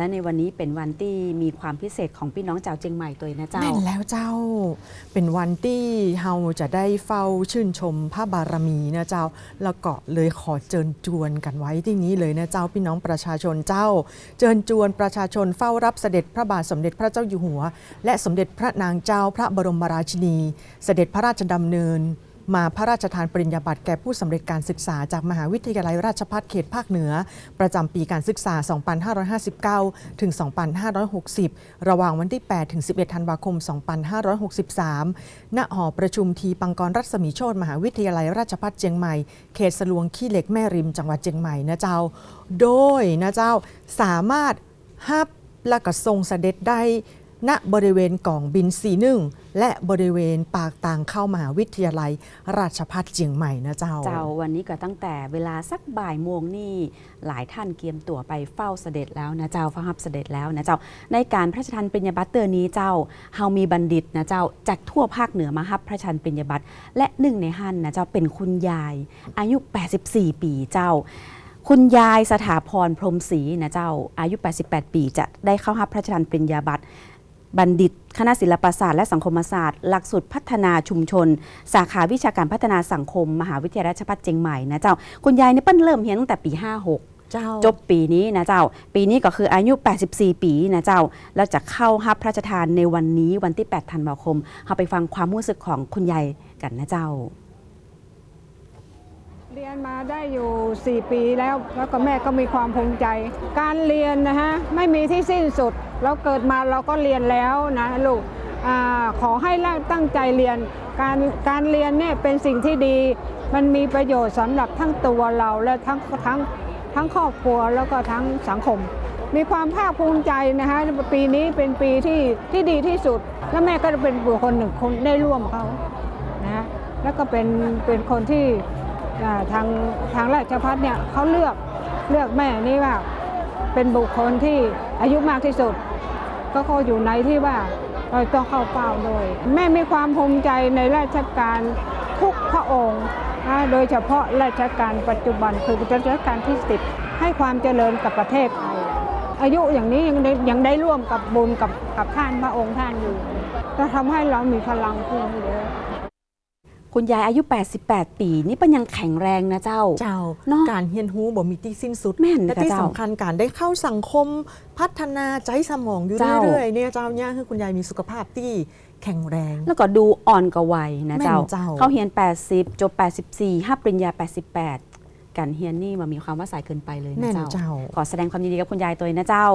และในวันนี้เป็นวันที่มีความพิเศษของพี่น้องชาวเชียงใหม่ตัวเองนะเจ้าแม่นแล้วเจ้า เป็นวันที่เฮาจะได้เฝ้าชื่นชมพระบารมีนะเจ้า แล้วก็เลยขอเจิญจวนกันไว้ที่นี้เลยนะเจ้าพี่น้องประชาชนเจ้า เจิญจวนประชาชนเฝ้ารับเสด็จพระบาทสมเด็จพระเจ้าอยู่หัว และสมเด็จพระนางเจ้าพระบรมราชินี เสด็จพระราชดำเนิน มาพระราชทานปริญญาบัตรแก่ผู้สำเร็จการศึกษาจากมหาวิทยาลัยราชภัฏเขตภาคเหนือ ประจำปีการศึกษา 2559 ถึง 2560 ระหว่างวันที่ 8 ถึง 11 ธันวาคม 2563 ณ หอประชุมทีปังกรรัศมีโชตมหาวิทยาลัยราชภัฏเชียงใหม่ เขตสลวงขี้เหล็กแม่ริม จังหวัดเชียงใหม่นะเจ้า โดยนะเจ้าสามารถฮับและก็ทรงเสด็จได้ ณบริเวณกล่องบิน41และบริเวณปากทางเข้ามหาวิทยาลัย ราชภัฏเชียงใหม่นะเจ้า เจ้าวันนี้ก็ตั้งแต่เวลาสักบ่ายโมงนี่หลายท่านเกียมตั๋วไปเฝ้าเสด็จแล้วนะเจ้าเฝ้ารับเสด็จแล้วนะเจ้า ในการพระราชทานปริญญาบัตรเตือนนี้เจ้าเฮามีบัณฑิตนะเจ้าจากทั่วภาคเหนือมารับพระราชทานปริญญาบัตรและหนึ่งในหันนะเจ้าเป็นคุณยาย อายุ 84 ปีเจ้าคุณยายสถาพรพรมศรีนะเจ้าอายุ 88 ปี จะได้เข้ารับพระราชทานปริญญาบัตร บัณฑิต คณะศิลปศาสตร์และสังคมศาสตร์ หลักสูตรพัฒนาชุมชน สาขาวิชาการพัฒนาสังคม มหาวิทยาลัยราชภัฏเชียงใหม่นะเจ้า คุณยายนี่เปิ้นเริ่มเรียนตั้งแต่ปี 56เจ้าจบปีนี้นะเจ้า ปีนี้ก็คืออายุ 84 ปีนะเจ้า แล้วจะเข้ารับพระราชทานในวันนี้วันที่ 8 ธันวาคมเราไปฟังความรู้สึกของคุณยายกันนะเจ้า เรียนมาได้อยู่ 4 ปีแล้ว แล้วก็แม่ก็มีความภูมิใจ การเรียนนะฮะไม่มีที่สิ้นสุด เราเกิดมาเราก็เรียนแล้วนะลูกอขอให้ตั้งใจเรียน การการเรียนเนี่ยเป็นสิ่งที่ดี มันมีประโยชน์สำหรับทั้งตัวเราและทั้งทั้งทั้งครอบครัวแล้วก็ทั้งสังคม มีความภาคภูมิใจนะฮะปีนี้เป็นปีที่ที่ดีที่สุด และแม่ก็เป็นบุคคลหนึ่งคนได้ร่วมเขานะแล้วก็เป็นเป็นคนที่ ทางทางราชพัฒเนี่ยเขาเลือกเลือกแม่นี่ว่าเป็นบุคคลที่อายุมากที่สุด ก็เขาอยู่ในที่ว่าต้องเข้าเป้าโดย แม่มีความภูมิใจในราชการทุกพระองค์โดยเฉพาะราชการปัจจุบันคือรัชกาลที่สิบให้ความเจริญกับประเทศไทยอายุอย่างนี้ยังได้ยังได้ร่วมกับบุญกับกับท่านพระองค์ท่านอยู่ก็ทำให้เรามีพลังขึ้นเยอะ คุณยายอายุ 88 ปี นี่เป็นยังแข็งแรงนะเจ้า เจ้าเนาะการเฮียนฮูบ่มีที่สิ้นสุดแม่นและค่ะที่เจ้าสำคัญการได้เข้าสังคมพัฒนาใจสมองอยู่เจ้าเรื่อยๆเนี่ยเจ้าเนี่ยคือคุณยายมีสุขภาพที่แข็งแรง แล้วก็ดูอ่อนกว่าวัยนะเจ้าแม่นเจ้าเขาเฮียน 80 จบ 84ห้าปริญญา 88การเฮียนนี่มันมีความว่าสายเกินไปเลยแม่นะนเจ้าเจ้า ขอแสดงความยินดีกับคุณยายตัวเองนะเจ้า